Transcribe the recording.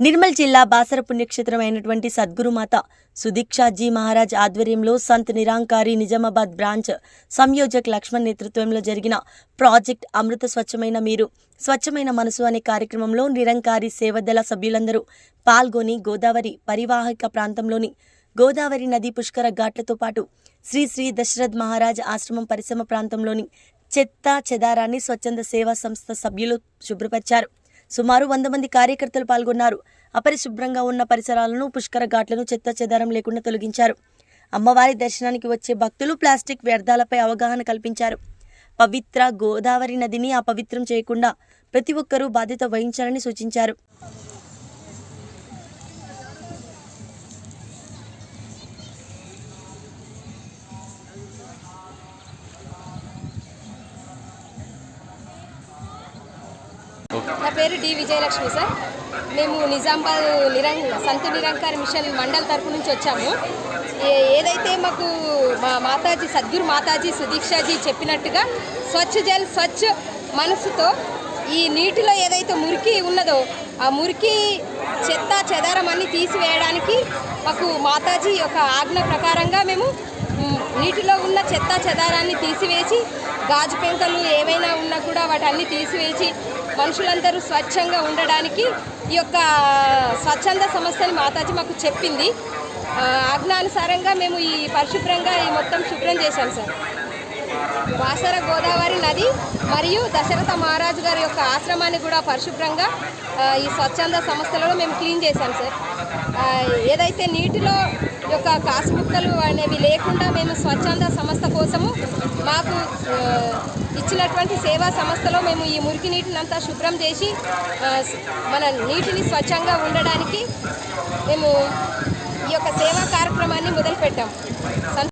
నిర్మల్ జిల్లా బాసర పుణ్యక్షేత్రమైనటువంటి సద్గురుమాత సుదీక్షాజీ మహారాజ్ ఆధ్వర్యంలో సంత్ నిరాంకారి నిజామాబాద్ బ్రాంచ్ సంయోజక్ లక్ష్మణ్ నేతృత్వంలో జరిగిన ప్రాజెక్ట్ అమృత స్వచ్ఛమైన మీరు స్వచ్ఛమైన మనసు అనే కార్యక్రమంలో నిరంకారి సేవదళ సభ్యులందరూ పాల్గొని గోదావరి పరివాహక ప్రాంతంలోని గోదావరి నది పుష్కర ఘాట్లతో పాటు శ్రీ శ్రీ దశరథ్ మహారాజ్ ఆశ్రమం పరిశ్రమ ప్రాంతంలోని చెత్త చెదారాన్ని స్వచ్ఛంద సేవా సంస్థ సభ్యులు శుభ్రపరిచారు. సుమారు వంద మంది కార్యకర్తలు పాల్గొన్నారు. అపరిశుభ్రంగా ఉన్న పరిసరాలను పుష్కర ఘాట్లను చెత్త చెదారం లేకుండా తొలగించారు. అమ్మవారి దర్శనానికి వచ్చే భక్తులు ప్లాస్టిక్ వ్యర్థాలపై అవగాహన కల్పించారు. పవిత్ర గోదావరి నదిని అపవిత్రం చేయకుండా ప్రతి ఒక్కరూ బాధ్యత వహించాలని సూచించారు. నా పేరు డి విజయలక్ష్మి సార్. మేము నిజామాబాద్ నిరం సంత నిరంకార మిషన్ మండల్ తరపు నుంచి వచ్చాము. ఏ- ఏదైతే మాకు మా మాతాజీ సద్గురు మాతాజీ సుదీక్షాజీ చెప్పినట్టుగా స్వచ్ఛ జల్ స్వచ్ఛ మనసుతో ఈ నీటిలో ఏదైతే మురికి ఉన్నదో ఆ మురికి చెత్త చెదారం అన్ని తీసివేయడానికి మాకు మాతాజీ యొక్క ఆజ్ఞ ప్రకారంగా మేము నీటిలో ఉన్న చెత్త చెదారాన్ని తీసివేసి గాజు పెంకలు ఏమైనా ఉన్నా కూడా వాటన్ని తీసివేసి మనుషులందరూ స్వచ్ఛంగా ఉండడానికి ఈ యొక్క స్వచ్ఛంద సంస్థని మాతాజీ మాకు చెప్పింది. ఆజ్ఞానుసారంగా మేము ఈ పరిశుభ్రంగా ఈ మొత్తం శుభ్రం చేశాం సార్. వాసర గోదావరి నది మరియు దశరథ మహారాజు గారి యొక్క ఆశ్రమాన్ని కూడా పరిశుభ్రంగా ఈ స్వచ్ఛంద సంస్థలలో మేము క్లీన్ చేశాం సార్. ఏదైతే నీటిలో యొక్క కాసుముక్కలు అనేవి లేకుండా మేము స్వచ్ఛంద సంస్థ కోసము మాకు ఇచ్చినటువంటి సేవా సంస్థలో మేము ఈ మురికి నీటిని అంతా శుభ్రం చేసి మన నీటిని స్వచ్ఛంగా ఉండడానికి మేము ఈ యొక్క సేవా కార్యక్రమాన్ని మొదలుపెట్టాం.